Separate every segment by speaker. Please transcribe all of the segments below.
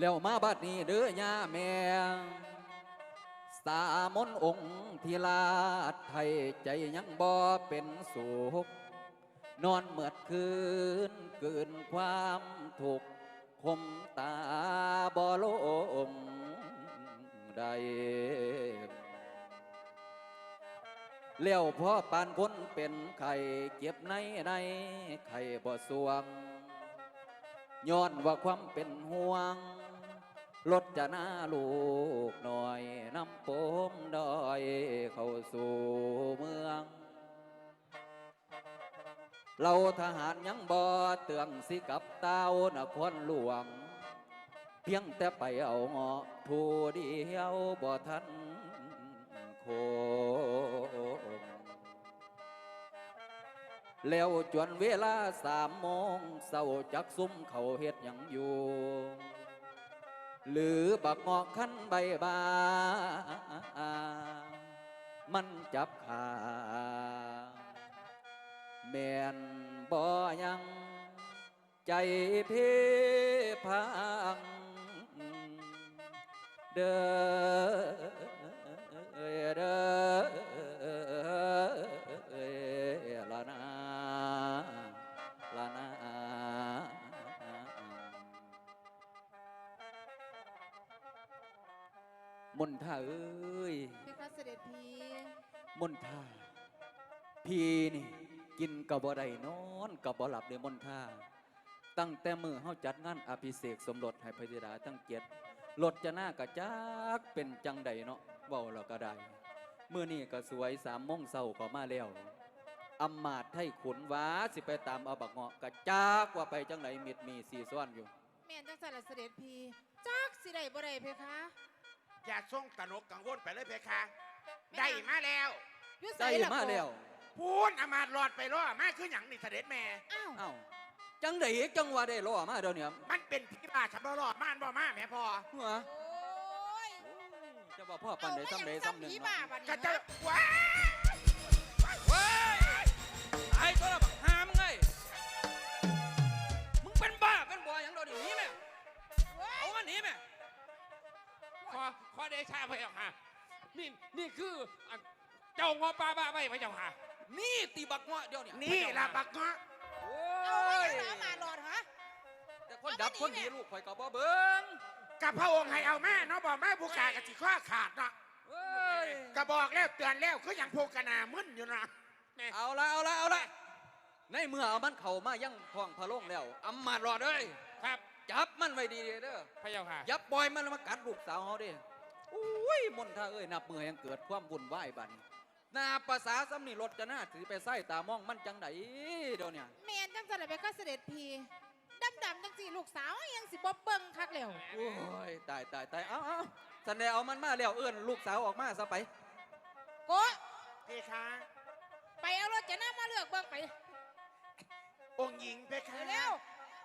Speaker 1: แล้วมาบัดนี้เด้อย่าแม่ สามนองค์ทีลาดไทยใจยังบ่เป็นสุข นอนเมื่อคืนเกินความทุกข์คมตาบ่ลงใดเลี้ยวพ่อปานคนเป็นไข่เก็บในในไข่บ่สวงย้อนว่าความเป็นห่วง รถจะน้าลูกหน่อยน้ำปมดอยเข้าสู่เมือง เราทหารยังบ่เตืองสิกับเต้านครหลวง เพียงแต่ไปเอาเงาะผู้เดียวบ่ทันโคแล้วจวนเวลาสามโมงเศร้าจักซุ่มเขาเฮ็ดหยังอยู่ หรือบักงอกขันใบบา มันจับขาแม่นบ่ยังใจเพพังเด้อเด้อาเอ้ย
Speaker 2: เพคะเสด็จพี
Speaker 1: มนท่าพี่นี่ กินกับบ่ได้นอนกับบ่หลับเลยมนท่าตั้งแต่มือเฮาจัดงานอภิเษกสมรสให้พระธิดาตั้งเกียรติรถจะหน้ากะจักเป็นจังใดเนาะเว้าแล้วก็ได้มื้อนี้ก็สวยสามโมงเช้าก็มาแล้วอำมาตย์ไทยขุนหว้าสิไปตามเอาบักเงาะกะจักว่าไปจังไดมิดมีสีซ้อนอยู่
Speaker 2: แม่นจังสันละเสด็จพีจักสิได้บ่ได้เพคะ
Speaker 3: อย่าส่งตระหนกกังวลไปเลยเพคะ
Speaker 2: ไม่
Speaker 3: ได้
Speaker 2: น่า
Speaker 3: มาแล้ว
Speaker 2: อยู่ไส
Speaker 1: ได้
Speaker 2: ล่ะ
Speaker 1: มาแล้ว
Speaker 3: พูนอามาตย์หลอดไปล่อมาคืออย่างนี่เสด็จแม่
Speaker 2: อ้าว
Speaker 1: เอ้าจังไดจังว่าได้ล้อมาเดี๋ยวนี้
Speaker 3: มันเป็นพี่บ้าฉันบ่หลอดม่านบ่มาแม่พอ
Speaker 1: หัว
Speaker 2: โอ้ย
Speaker 1: จะว่าพ่อปันได้ซ้ำใดซ้ำหนึ่ง
Speaker 2: ผี
Speaker 1: เนาะ
Speaker 2: บ้าบัดนี้
Speaker 3: ก็จะ
Speaker 2: ฮะ
Speaker 3: ว้า
Speaker 4: เว้ยไอ้ตัวละบักหามไงมึง
Speaker 5: ขอขอเดชาพระเจ้าค่ะ นี่นี่คืออะเจ้างอปลาบ้าใบพระเจ้าค่ะ
Speaker 4: นี่ตีบักเงาะเดียวเนี่ย
Speaker 3: นี่ล่ะบักเงาะ
Speaker 4: โอ้
Speaker 2: เอาไว้
Speaker 4: ย
Speaker 2: ยังหามาหลอดฮะ
Speaker 1: แต่คนดับคนดีลูกข่อยก็บ่เบิ่ง
Speaker 3: กับพระองค์ให้เอาแม่เนาะบอกแม่ผู้กากะสิข้อขาดเนาะ
Speaker 4: เว้ย
Speaker 3: ก็บอกแล้วเตือนแล้วคืออย่างพวกกะนามึนอยู่นะ
Speaker 1: เอาละเอาละเอาละในเมื่อเอามันเข้ามายังท้องพระโรงแล้วอำมาตย์รอดเอ้ย
Speaker 5: ครับ
Speaker 1: จับมันไว้ดีๆเด้อ
Speaker 5: พระเจ้าค่ะ
Speaker 1: อย่าปล่อยมันมากัดลูกสาวเฮาเด้อุ้ยมนท่าเอ้ยนับมือยังเกิดความวุ่นวายบัดนี้หนาภาษาซ้ำนี่รถจะหน้าถือไปไส้ตามองมันจังไดเดี๋ยวเนี่ย
Speaker 2: แม่นจังสันละเพคะเสด็จพีดำดำๆจังสีลูกสาวยังสิบ่เบิ่งคักแล้ว
Speaker 1: โอ้ยตายตายตายเอาเอาสันแดเอามันมาแล้วเอื้อนลูกสาวออกมาซะไป
Speaker 2: โกะ
Speaker 3: เพคะ
Speaker 2: ไปเอารถจะน้ามาเลือกเบิ่งไป
Speaker 3: องค์หญิงเพคะ
Speaker 2: เร็ว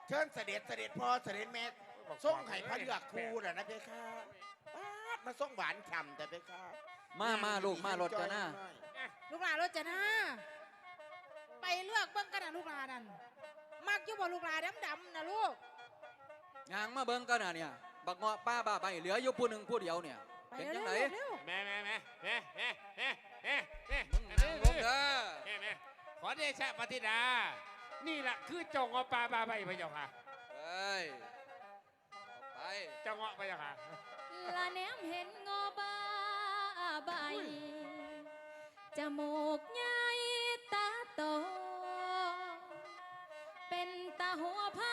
Speaker 3: เชิญเสด็จเสด็จพ่อเสด็จแม่ส่งให้พระเลือกครูน่ะนะเพคะป๊าดมาส่งหวานฉ่ำแต่เพคะ
Speaker 1: มามาลูกมารถจะหน้า
Speaker 2: ๆลูกหลานรถจะน้าไปเลือกเบิ่งกันนะลูกหลานนั่นมักอยู่บ่ลูกหลานดำๆนะลูก
Speaker 1: ยางมาเบิ่งกันนะเนี่ย บักเงาะป้าบ้าใบเหลืออยู่ผู้หนึ่งผู้เดียวเนี่ย
Speaker 2: ไป
Speaker 1: เป็น
Speaker 2: เร็
Speaker 1: จั
Speaker 2: ว
Speaker 1: งไหน
Speaker 2: ๆเร็ว
Speaker 5: แม่แม่แม่แม่แม่แม่แม่แม่
Speaker 1: มึงนั่งลงเด้อ
Speaker 5: แม่แม่ขอเดชะปฏิดา นี่แหละคือเจ้างอปลาบ้าใบพระเจ้าค่ะ
Speaker 1: เฮ้ยออกไป
Speaker 5: เจ้างอพระเจ้าค่ะ
Speaker 6: ละแนมเห็นงอบ้าใบจมูกใหญ่ตาโต เป็นตาหัวพา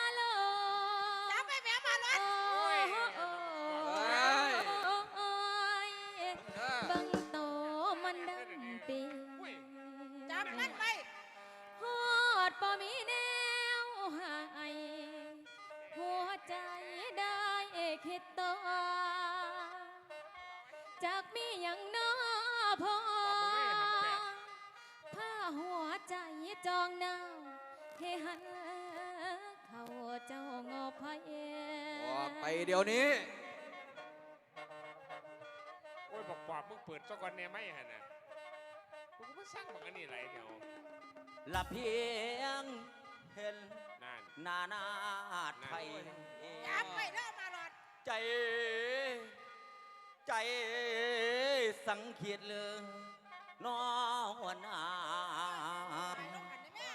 Speaker 2: บ่มี
Speaker 6: แนวใหายหัวใจได้คิดต่อจากมีอย่างน้อพอผ้าหัวใจจองนาวให้หันเขาเจ้างอพาย
Speaker 1: ออกไปเดี๋ยวนี้
Speaker 5: โอ้ยบอกปอบมึงเปิดซะก่อนเนี่ยไม่ฮะนะกูก็ไม่สร้างบอกอันนี้ไรเดี๋ยว
Speaker 7: ละเพียงเห็น
Speaker 5: นั่น
Speaker 7: หนาหนาไทย
Speaker 2: จับไปแล้วมารถ
Speaker 7: ใจ ใจสังเขียดเลยนอหัวหน้า
Speaker 2: ไปน้องหันได้แม่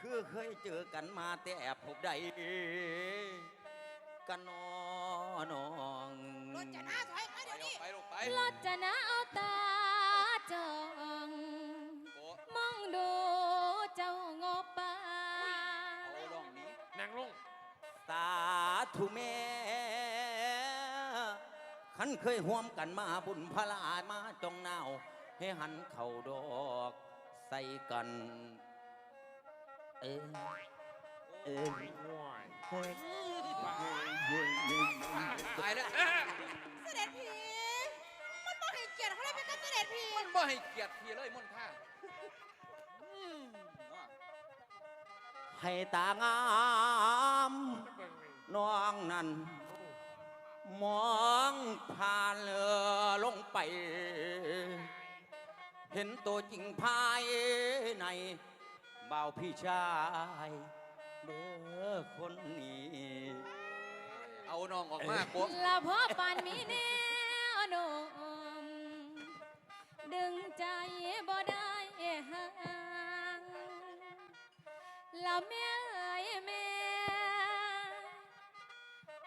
Speaker 7: คือเคยเจอกันมาแต่แอบพบใด กันนอน้อง
Speaker 2: รถจะหน้าถอยมาเดี๋ยวนี้
Speaker 1: ไปลูกไป
Speaker 6: รถจะนะเอาตาจ้อง
Speaker 7: สาธุแม่ขันเคยห่วมกันมาบุญพลามาจองนาวให้หันเข่าดอกใส่กัน เออเออ
Speaker 5: โอ้ย
Speaker 1: ตายแล้ว
Speaker 2: เสด็จพี่มันบ่ให้เกียรติเขาเลยเป็นกับเสด็จพี่
Speaker 1: มันบ่ให้เกียรติพี่เลยมนท่าอืมเนาะ
Speaker 7: ให้ตางาม
Speaker 5: น้
Speaker 7: องนั้น มองผ่านเรือลงไป เห็นตัวจริงภายในเบาพี่ชายเด้อคนนี้
Speaker 1: เอาน้องออกมาโกะ
Speaker 6: ละพราะปานมีแนวนมดึงใจบ่ได้ห่า ละแม่เอ้ยแม่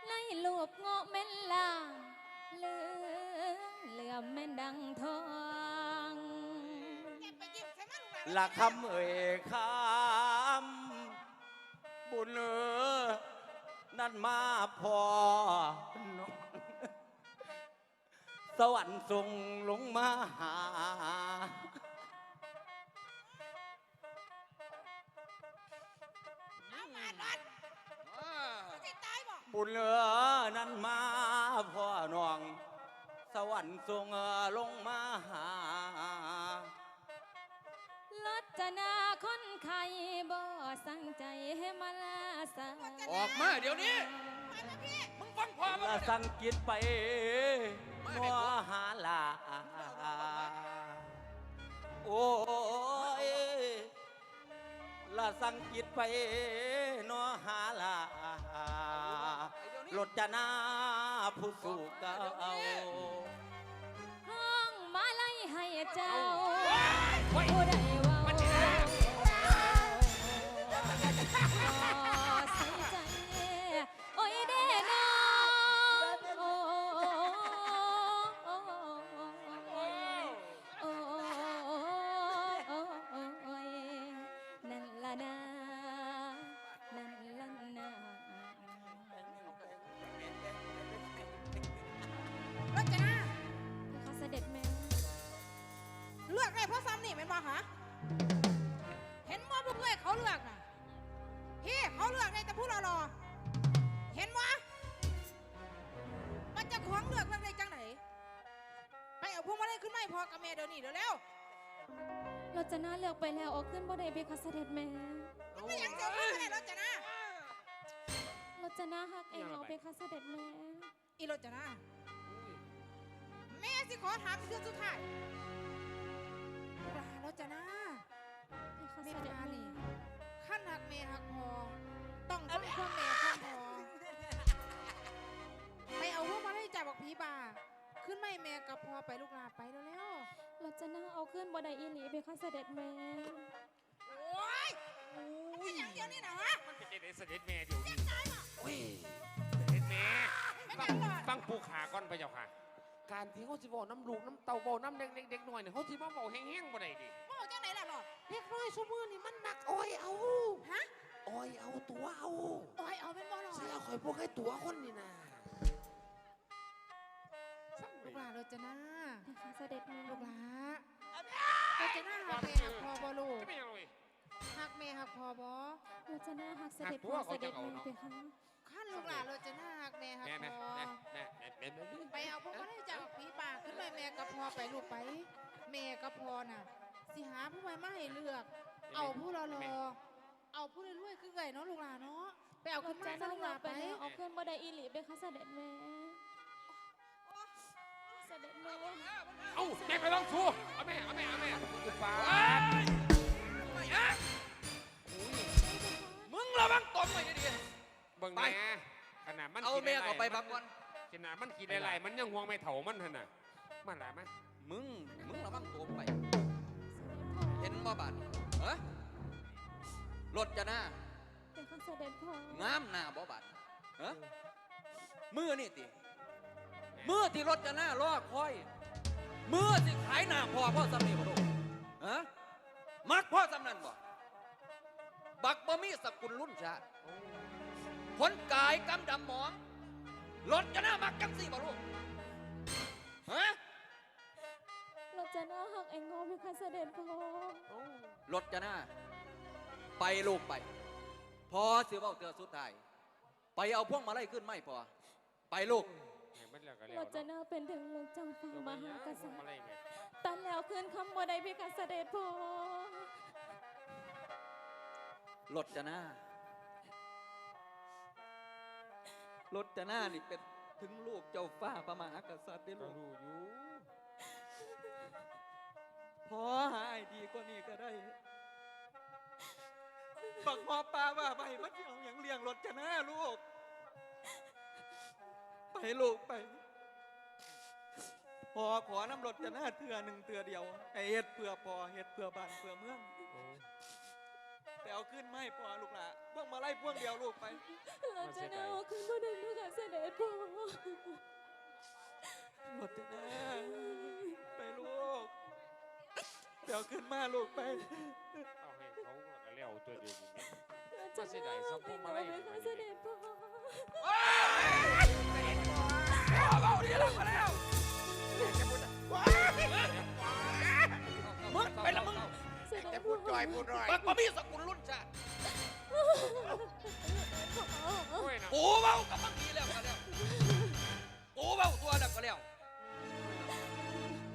Speaker 6: ในลูกเงาะแม่นลางเหลือเหลื่อมแม่นดังทอง
Speaker 2: แกไปยิ้มใส่มันลูกหลาน
Speaker 7: ละคำเอ่ยคำบุญเออนั่นมาพอ สวรรค์ส่งลงมาหา
Speaker 2: ตายบ่
Speaker 7: บุญเหลือนั้นมาพ่อน้อง สวรรค์ทรงลงมาหา
Speaker 6: ลดจะนาคนไข้บ่สั่งใจให้มาลาสา
Speaker 1: ออกมาเดี๋ยวนี้
Speaker 2: ไปมาพี่
Speaker 1: มึงฟังพ่อมึง
Speaker 7: ละ
Speaker 1: เนี่ย
Speaker 7: สังกิตไปมัวหาลาโอ้ยละสังกิตไปนัวหาลา รถจะนาผู้สู่เก่า
Speaker 6: ห้องมาไล่ให้เจ้า
Speaker 5: เฮ้ย
Speaker 6: ผู้ใดเว่า
Speaker 2: เอ้ยเขาเลือกน่ะพี่เขาเลือกได้แต่ผู้รอๆเห็นบ่มันจะของเลือกเลือกได้จังไหนไปเอาพวกมาได้ขึ้นไม่พอกับแม่เดี๋ยวนี้เดี๋ยวเร็ว
Speaker 6: เราจะน่าเลือกไปแล้วเอาขึ้นบ่ได้เพคะเสด็จแม่
Speaker 2: มันไม่อยังเสียเพื่อนรถจะหน้า
Speaker 6: เราจะน่าฮักเองเอาเพคะเสด็จแม่
Speaker 2: อีรถจะหน้าแม่สิขอถามเพื่อนสุดท้ายลูกหลานรถจะหน้า
Speaker 6: เพคะ
Speaker 2: เม
Speaker 6: เส
Speaker 2: ต
Speaker 6: ด็จ
Speaker 2: ตา
Speaker 6: แม่
Speaker 2: นี่ขั้นหักเมหักพอต้องฟังความแม่ความพอไปเอาพวกมาให้จับบอกผีบาขึ้นไม่แม่กับพอไปลูกลาไปแล้ว
Speaker 6: เราจะน่าเอาขึ้นบ่ได้อีหลีเพคะเสด็จแม่
Speaker 2: ๆโอ้ยมันเป็นอย่างเดียวนี่นะฮะ
Speaker 5: มันเป็นเด็ดเสด็จแม่เดี๋ยวนี้
Speaker 2: ตายป่ะ
Speaker 5: โอ้ยเสด็จแม่
Speaker 2: ไม่
Speaker 5: ฟั
Speaker 2: ยังงหรอด
Speaker 5: ฟังปูขาก่อนไปเจ้าค่ะ การที่เขาสิบอกน้ำลูกน้ำเต่าบอกน้ำเด็กเด็กเด็กหน่อยเนี่ยเขาสิมาบอกแห้งๆบ่ได้ดิ
Speaker 2: พ่อจังไหน ล่ะหรอด
Speaker 3: เล็กน้อยชั่วมือนี่มันมักอ้อยเอา
Speaker 2: ฮะ
Speaker 3: อ้อยเอาตัวเอา
Speaker 2: โอ้ยเอาเป็นบ่หรอ
Speaker 3: เสียข่อยพวกให้ตัวคนนี่นะ
Speaker 2: ลูกลาเราจะหน้า
Speaker 6: เพคะเสด็จแม่
Speaker 2: ลูกลาเราจะหน้าหักเมหักพอบ่ลูก
Speaker 5: จะเป็นยังไง
Speaker 2: หักเมหักพอบ่
Speaker 6: เราจะน่าฮักเสด็จ
Speaker 5: หักตัว
Speaker 6: พ่อ
Speaker 5: เขา
Speaker 6: เสด็จ
Speaker 5: จะเอา
Speaker 6: แม่
Speaker 5: เนาะ
Speaker 6: เพคะ
Speaker 2: ขั้นลูกหลานเราจะหน้าหักแม่หัก
Speaker 5: แม่
Speaker 2: พ
Speaker 5: แม่
Speaker 2: อ
Speaker 5: แม่แม่แม่แม่แม่แม่
Speaker 2: ไปเอาพวกมาได้จากผีป่าขึ้นไปแม่กับพอไปลูกไปแม่กับพอน่ะ สิหาผู้ใหม่มาให้เลือก เอาผู้รอรอเอาผู้รวยๆคือไงเนาะลูกหลานเนาะไปเอา
Speaker 6: เรา
Speaker 2: ขึ้นมา
Speaker 6: จะ
Speaker 2: ซะ
Speaker 6: น่า
Speaker 2: ลูกห
Speaker 6: เลื
Speaker 2: ลา
Speaker 6: อก
Speaker 2: น
Speaker 6: ไป
Speaker 2: ไป
Speaker 6: แล้วเอาขึ้นบ่ได้อีหลีเพคะเสด็จแม่เสด็จแม่
Speaker 5: เอ้าแม่ไปลองชูเอาแม่เอาแม่เอาแม่จุดฟ้า
Speaker 1: ไม่อะมึงระวังตนไว้ดี
Speaker 5: เบิ่ง
Speaker 1: ไป
Speaker 5: แม่ขนาดมัน
Speaker 1: ๆเอา
Speaker 5: กิน
Speaker 1: แม่ะ
Speaker 5: ร
Speaker 1: ก็ไปพักก่อน
Speaker 5: มขนาดมันขี่ไหลๆมันยังห่วงไม่เถ่ามันหั่นน่ะมันหลายมั้ย
Speaker 1: มึงมึงระวังตัวมึงไปเห็น บ่บาดเฮ้รถจะหน้า
Speaker 6: เป็นข้าเสด็จพ่องา
Speaker 1: มหน้าบ่บาดเฮ้มือนี่ติมือที่รถจะหน้ารอคอย มือที่ขายหน้าพ่อพ่อสำนีบ่ลูกฮะมักพ่อสำนันบ่บักบ่มีสกุลรุ่นชาติผลกายกำดำหมองรถจะหน้ามักจังสี่บ่ลูกฮะ
Speaker 6: เรา จะน่าหักไอ้งอเป็นข้าเสด็จพ่อ
Speaker 1: รถจะหน้า ไปลูกไป พอสิเว้าเตือสุดท้าย ไปเอาพวงมาไล่ขึ้นไม่พอ ไปลูก
Speaker 5: ให้มันแล้วก็แล้ว
Speaker 6: เราจะ
Speaker 5: เนาะ
Speaker 6: น่าเป็นถึงลูกเจ้าฟ้า
Speaker 5: เดี๋ยว
Speaker 6: ม
Speaker 5: มัน
Speaker 6: หา
Speaker 5: ยัง
Speaker 6: กษัตริ
Speaker 5: ทำ
Speaker 6: ย์
Speaker 5: อะไรแม่
Speaker 6: ตันแล้วคืนคำบ่ได้พี่ข้าเสด็จพ่อ
Speaker 1: รถจะหน้ารถจะหน้านี่เป็นถึงลูกเจ้าฟ้าประมหากษัตริย์ได้
Speaker 5: ก็
Speaker 1: ลูก
Speaker 5: รู้อยู่
Speaker 1: พอหาไอ้ดีกว่านี้ก็ได้ บักหมอปลาว่าไปมันสิเอาอย่างเลี้ยงรถจะหน้าลูก ไปลูกไป พอขอน้ำรถจะหน้าเถื่อหนึ่งเถื่อเดียวไอเฮ็ดเพื่อพอเฮ็ดเพื่อบ้านเพื่อเมือง
Speaker 5: โอ้
Speaker 1: แต่เอาขึ้นไม่พอลูกหละพวกมาไล่พวกเดียวลูกไป
Speaker 6: เราจะน่าเอาคืนบ่ได้พี่ข้าเสด็จพ่อ
Speaker 1: รถจะหน้าไปลูก เดี๋ยวขึ้นมาลูกไป
Speaker 5: เอาให้เขาแล้วก็แล้วตัวเดียวนี่
Speaker 6: เราจะน่าเอาคืนบ่ได้พี่ข้าเสด็จพ่อ
Speaker 1: มึงไปละมึง
Speaker 3: แต่พูดจอยพูดหน่อย
Speaker 1: บักบ่มีสกุลรุ่นชาติ
Speaker 5: โอ้
Speaker 1: เว้ากับมึงดีแล้วก็แล้วกูเว้าตัวแล้วก็แล้ว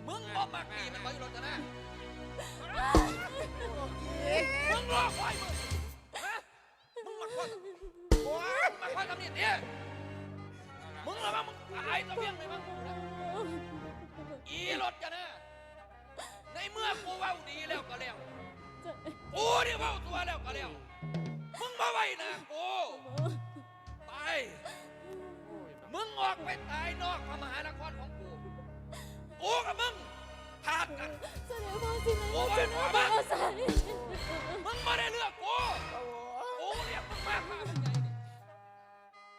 Speaker 1: มึงบ่มักดีมันบ่อยู่รถจะหน้า มึงรอคอยมึงฮะมึงมาคอยโอ้ยมาคอยทำเนี่เตี้ยมึงระวังมึงตายตะเบียงเลยมึงอีรถจะหน้าในเมื่อกูเว้าดีแล้วก็แล้ว กูนี่เว้าตัวแล้วก็แล้ว มึงมาไว้นะกู ไป
Speaker 5: โอ้ย
Speaker 1: มึงออกไปตายนอกพระมหานครของกู กูกับมึง ขาดกัน
Speaker 6: เสด็จพ่อสินะ
Speaker 1: โอ้ย
Speaker 6: จะน่า
Speaker 1: บ้า
Speaker 6: เอาใส่
Speaker 1: มึงไม่ได้เลือกกู กูเรียกมึงมากมาเป็นไงนี่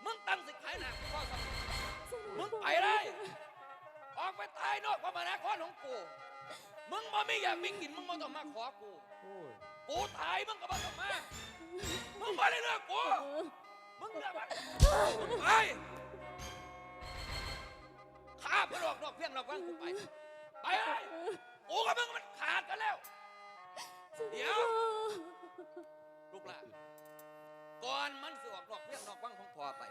Speaker 1: มึงตั้งสิทธิ์ขายหนักพ่อสมมึงไปเลย ออกไปตายนอกพระมหานครของกู มึงบ่มีอยากมีกินมึงบ่ต้องมาขอกู กูตายมึงก็บ่ต้องมา มึงไม่ได้เลือกกู มึงเลือกมันไปข้าเพื่ออกนอกเพียงนอกวังกูไป ไปเลยกูกับมึงมันขาดกันแล้ว เดี๋ยว ลูกหลานก่อนมันสิออกนอกเพียงนอกวังของพ่อไป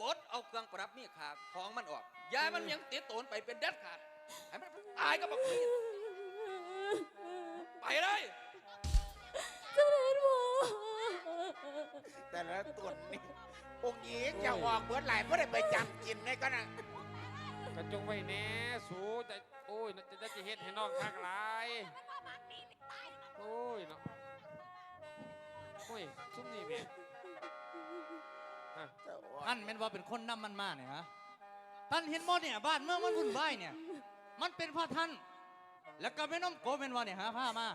Speaker 1: ปลดเอาเครื่องประดับมีขาของมันออกยายมันยังติดโตนไปเป็นเด็ดขาดให้มันตายก็บอกพี่ไปเลย
Speaker 6: เสด็จพ่อ
Speaker 3: แต่ละตุนนี่องค์หญิงจะออกเบิดหลายเพื่อได้ไปจำกินในก็นะ
Speaker 5: กระจงไว้แน่สูจะ โอ้ยจะจะจะเฮ็ดให้น้องคักหลายโอ้ยเนาะโอ้ยซุ่มนี่แม่ฮะ
Speaker 8: ท่านเป็นว่าเป็นคนนำมันมาเนี่ยฮะท่านเห็นบ่เนี่ยบ้านเมืองมันวุ่นวายเนี่ย มันเป็นเพ่อท่าน แล้วก็แม่น้องโกเป็นว่าเนี่ยหาผ้ามา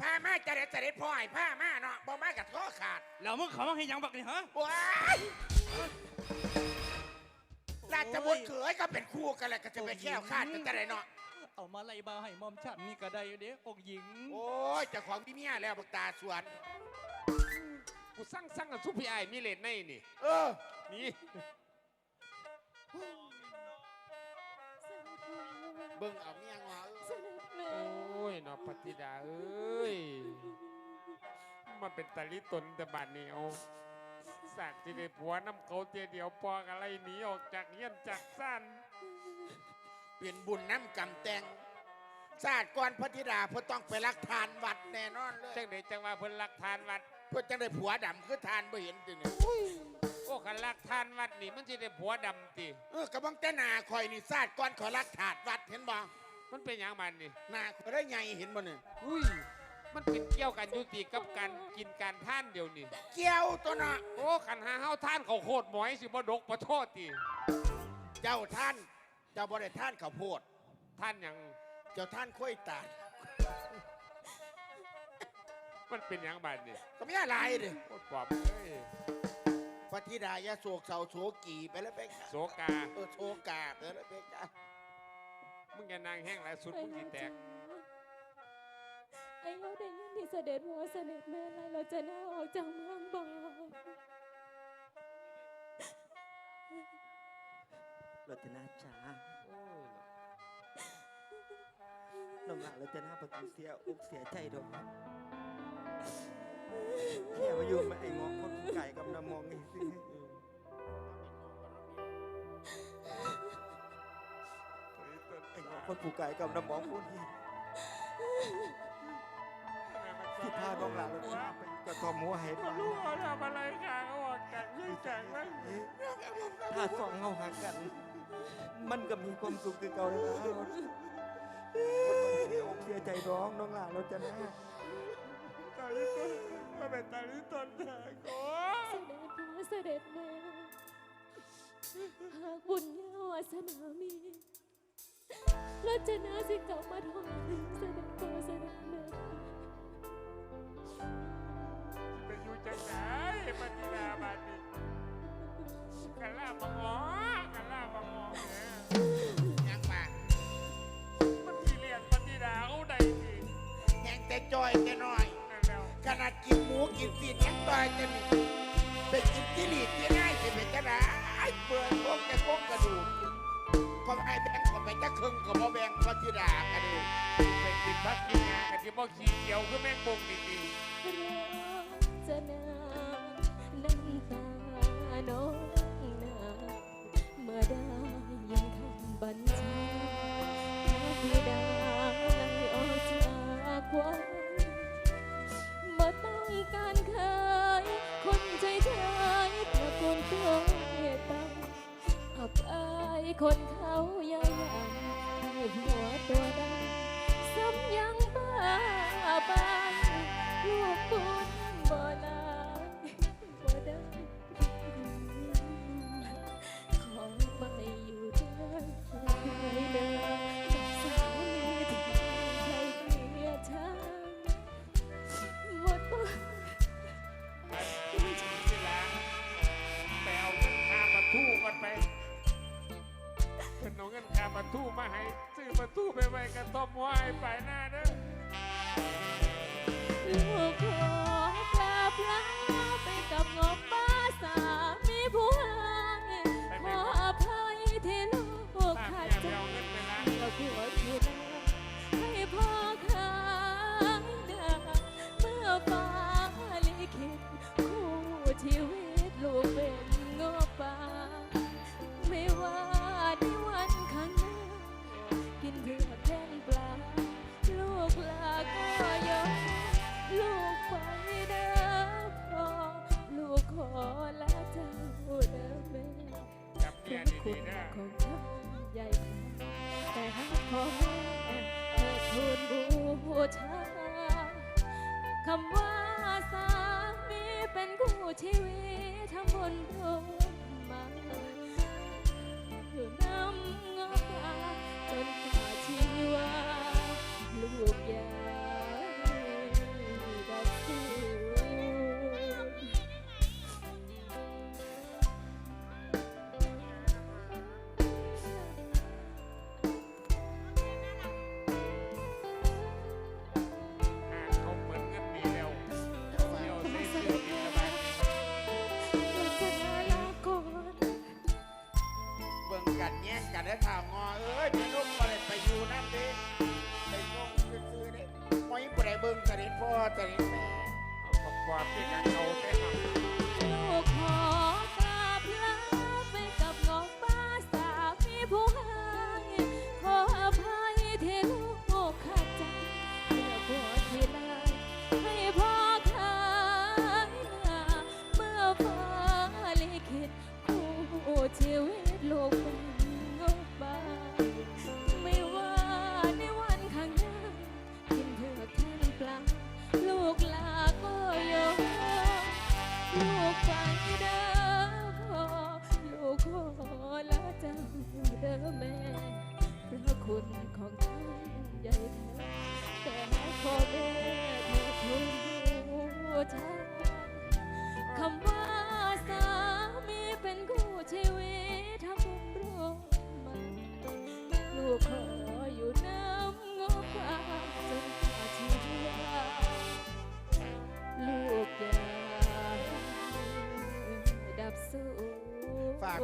Speaker 3: ผ้ามาจะได้เสด็จพ่อให้ผ้ามาเนาะบ่มากับข้อขาด
Speaker 8: แล้วมึงเขามาให้หยังบักนี่ฮะ
Speaker 3: ว้าย ราชบุตรเขยก็เป็นคู่กันแหละก็จะไปแค่วคาดกันแต่ไหนเนาะ
Speaker 8: เอามาไล่บาให้มอมฉันนี่ก็ได้อยู่เด้องค์หญิง
Speaker 3: โอ้ยเจ้าของพี่เมียแล้วบักตาสวน
Speaker 5: กูสั่งสั่งกับซุปพี่ไอ้ายมีเลนในนี่
Speaker 3: เออ
Speaker 5: มี
Speaker 3: เบิ่งเอาเมียงอ
Speaker 6: เสด็จแม่
Speaker 5: โอ้ยเนาะปฏิดาเอ้ย มันเป็นตะลิตนแต่บาดนี้เอา สักที่ได้ผัวน้ำเขาเตียเดียวปอกอะไรหนีออกจากเยี่ยนจากสั้น
Speaker 3: เป็นบุญน้ำกำแตงศาสตร์ก่อนพระธิดาเพื่อต้องไปรักทานวัดแน่นอนเลย
Speaker 5: จังไดจังว่าเพิ่นลักทานวัด
Speaker 3: เพื่อจังได้ผัวดำคือทานบ่เห็นติเนี่ย
Speaker 5: โอ้คันลักทานวัดนี่มันสิได้ผัวดำติ
Speaker 3: เออกระบังแต่หนาคอยนี่ศาสตร์ก่อนขอรักถาดวัดเห็นบ่
Speaker 5: มันเป็นอย่างมันนี่
Speaker 3: หนาคอยได้ไงเห็นบ่เนี่ย
Speaker 5: อุ้ย มันเป็นเกี่ยวกันอยุติกับการกินการท่านเดียวนี่
Speaker 3: เกี่ยวตัวเนาะ
Speaker 5: โอ้ขันหาเฮาท่านเขาโคตรหมอยสิบ่ดกบ่โทษติ
Speaker 3: เเจ้าท่านเจ้าบริท่านข้าวโพด
Speaker 5: ท่านหยัง
Speaker 3: เจ้าท่านค่อยตาด
Speaker 5: มันเป็นหยังบาดนี่
Speaker 3: ก็ไม่อะไรดิ
Speaker 5: โคตรปอบเอ้ย
Speaker 3: พระธิดายาโศกเสาโศกีไปแล้วไปกะ
Speaker 5: โสกา
Speaker 3: เออโศกาไปแล้วไปกะ
Speaker 5: มึงอย่านางแห้งหลายสุดมึงสิแตก
Speaker 6: ไอ้เราได้ยินที่เสด็จพ่อเสด็จแม่ไล่เราจะน่าออกจากเมืองบ่
Speaker 7: รจนาจ๋า
Speaker 5: นาะ
Speaker 7: น้องหลานรจนาประตูเสียอกเสียใจดอกแค่มาอยู่มาไอ้งอกคนไก่กับน้ำมองไอ้สิไอ้งอกคนผูกไก่กับน้ำมองพูดที่ ที่พาน้องหลานรจนาไปกระทอมหัวให้บ้าน
Speaker 5: ลูกเขาทำอะไรกันเขาออกจากเรื่องจากนั้น
Speaker 7: ถ้าสองเงาหากัน มันก็มีความสุขคือเก่าแล้วคนมันเสียอกเสียใจร้องน้องหลานรจนา
Speaker 5: ตอนนี้ต้นมาเป็นตอนนี้ต้นทางโอ้
Speaker 6: เสด็จพ่อเสด็จแม่หากบุญญาวาสนามีเราจะน่าสิกลับมาทองเสด็จพ่อเสด็จแม่
Speaker 5: จังไหนปฏิดาบาดนี้กันลาบังหอกันลาบังหอเนี่ย
Speaker 3: ยังมา
Speaker 5: มันที่เรียกปฏิดาเขาใดดี
Speaker 3: แหงแต่จอยแต่น้อยขนาดกินหมูกินตีนยังต่อยจะนี่ไปกินที่หลีดที่ง่ายจะเป็นจะได้เบื่อพวกจะโค้งกระดูกพอไอ้แบงก็ไปจะครึ่งกับพ่อแบงพระธิดากระดูก
Speaker 5: ไปกินพักกินงานกันที่บ่ขี้เกียวคือแม่งบงดี
Speaker 6: จ ต้มไว้ไปห
Speaker 5: น้าเด้อ
Speaker 6: แล้ว
Speaker 5: ข่าว
Speaker 3: งอเอ้ยพี่นุ่มาเลยไปอยู่นั่นดิไปงงซื้อๆดิมอยบ่ได้เบิ้ง
Speaker 5: ตะ
Speaker 6: ลิดพ่อตะลิดแม่เอาของความที่กัน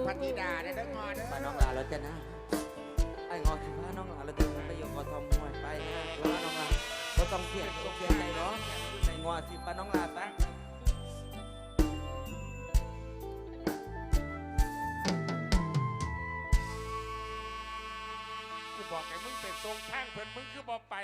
Speaker 3: พันธิดาได้เด้องอเด้
Speaker 7: มาน้อง
Speaker 3: อ
Speaker 7: ลาแล้วจ้ะนะไอ้งอสิพาน้องลาแล้วจะไปอยู่กอทมวยไปนะแล้วน้องลาก็ต้องเสียต้องเสียใจเนาะไอ้งอสิพาน้องลาไป
Speaker 5: กูบอกไอ้มึงเป็นทรงทางเพิ่นมึงคือบ่ไป